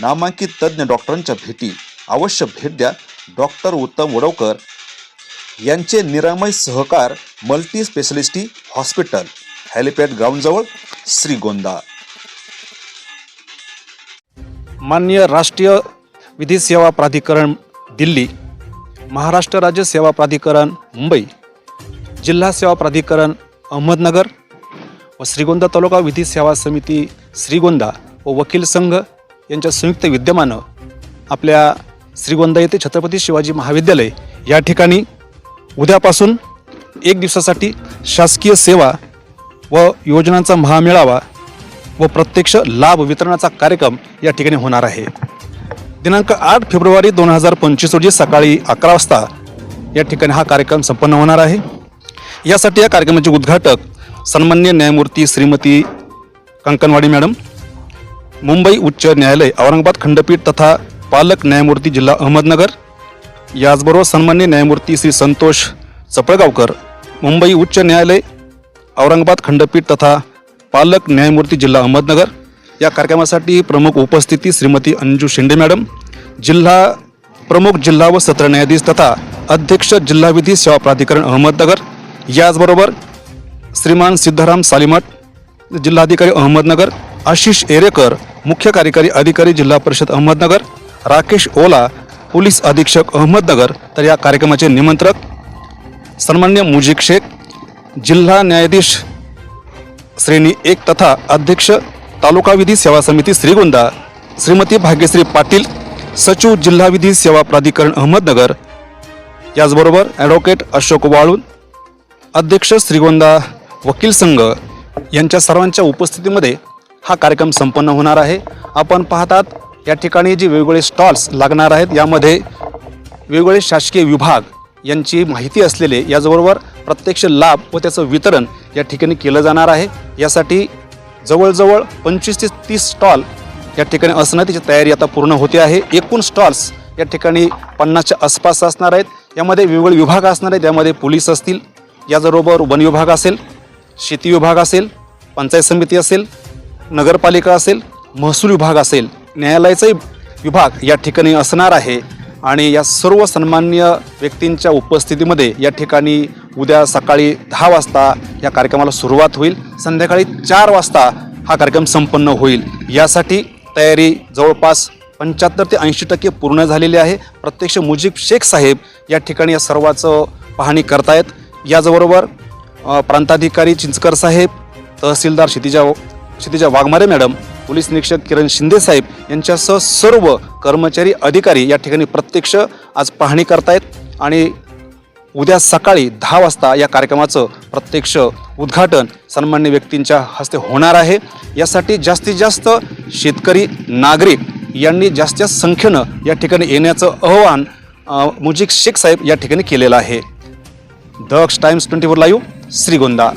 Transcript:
नामांकित तज्ज्ञ डॉक्टरांच्या भेटी. अवश्य भेट द्या. डॉक्टर उत्तम वडवकर यांचे Niramay Sahakar multi specialty hospital helipad ग्राउंडजवळ Shrigonda मान्य राष्ट्रीय विधी सेवा प्राधिकरण दिल्ली महाराष्ट्र राज्य सेवा प्राधिकरण मुंबई जिल्हा सेवा प्राधिकरण अहमदनगर व श्रीगोंदा तालुका विधी सेवा समिती श्रीगोंदा व वकील संघ यांच्या संयुक्त विद्यमानं आपल्या श्रीगोंदा येथे छत्रपती शिवाजी महाविद्यालय या ठिकाणी उद्यापासून एक दिवसासाठी शासकीय सेवा व योजनांचा महामेळावा व प्रत्यक्ष लाभ वितरणाचा कार्यक्रम या ठिकाणी होणार आहे. दिनांक आठ फेब्रुवारी दोन हजार पंचवीस रोजी सकाळी अकरा वाजता या ठिकाणी हा कार्यक्रम संपन्न होणार आहे. यासाठी या कार्यक्रमाचे उद्घाटक सन्मान्य न्यायमूर्ती श्रीमती कंकणवाडी मॅडम मुंबई उच्च न्यायालय औरंगाबाद खंडपीठ तथा पालक न्यायमूर्ती जिल्हा अहमदनगर याचबरोबर सन्मान्य न्यायमूर्ती श्री संतोष चपळगावकर मुंबई उच्च न्यायालय औरंगाबाद खंडपीठ तथा पालक न्यायमूर्ती जिल्हा अहमदनगर. या कार्यक्रमासाठी प्रमुख उपस्थिती श्रीमती अंजू शिंदे मॅडम जिल्हा प्रमुख जिल्हा व सत्र न्यायाधीश तथा अध्यक्ष जिल्हा विधी सेवा प्राधिकरण अहमदनगर याचबरोबर श्रीमान सिद्धाराम सालिमठ जिल्हाधिकारी अहमदनगर आशिष एरेकर मुख्य कार्यकारी अधिकारी जिल्हा परिषद अहमदनगर राकेश ओला पोलीस अधीक्षक अहमदनगर तर या कार्यक्रमाचे निमंत्रक सन्मान्य मुजिक शेख जिल्हा न्यायाधीश श्रेणी एक तथा अध्यक्ष तालुका विधी सेवा समिती श्रीगोंदा श्रीमती भाग्यश्री पाटील सचिव जिल्हा विधी सेवा प्राधिकरण अहमदनगर याचबरोबर ॲडव्होकेट अशोक वाळून अध्यक्ष श्रीगोंदा वकील संघ यांच्या सर्वांच्या उपस्थितीमध्ये हा कार्यक्रम संपन्न होणार आहे. आपण पाहतात या ठिकाणी जे वेगवेगळे स्टॉल्स लागणार आहेत यामध्ये वेगवेगळे शासकीय विभाग यांची माहिती असलेले याचबरोबर प्रत्यक्ष लाभ व त्याचं वितरण या ठिकाणी केलं जाणार आहे. यासाठी जवळजवळ पंचवीस ते तीस स्टॉल या ठिकाणी असणं त्याची तयारी आता पूर्ण होते आहे. एकूण स्टॉल्स या ठिकाणी पन्नासच्या आसपास असणार आहेत. यामध्ये वेगवेगळे विभाग असणार आहेत यामध्ये पोलीस असतील याचबरोबर वन विभाग असेल शेती विभाग असेल पंचायत समिती असेल नगरपालिका असेल महसूल विभाग असेल न्यायालयाचाही विभाग या ठिकाणी असणार आहे. आणि या सर्व सन्मान्य व्यक्तींच्या उपस्थितीमध्ये या ठिकाणी उद्या सकाळी दहा वाजता या कार्यक्रमाला सुरुवात होईल. संध्याकाळी चार वाजता हा कार्यक्रम संपन्न होईल. यासाठी तयारी जवळपास पंच्याहत्तर ते ऐंशी टक्के पूर्ण झालेली आहे. प्रत्यक्ष मुजीब शेख साहेब या ठिकाणी या सर्वाचं पाहणी करतायत. याचबरोबर प्रांताधिकारी चिंचकर साहेब तहसीलदार क्षितिजा क्षितिजा वाघमारे मॅडम पोलीस निरीक्षक किरण शिंदे साहेब यांच्यासह सर्व कर्मचारी अधिकारी या ठिकाणी प्रत्यक्ष आज पाहणी करतायत आणि उद्या सकाळी दहा वाजता या कार्यक्रमाचं प्रत्यक्ष उद्घाटन सन्मान्य व्यक्तींच्या हस्ते होणार आहे. यासाठी जास्तीत जास्त शेतकरी नागरिक यांनी जास्तीत जास्त संख्येनं या ठिकाणी येण्याचं आव्हान मुजिक शेख साहेब या ठिकाणी केलेलं आहे. Daksh Times twenty four live Shrigonda.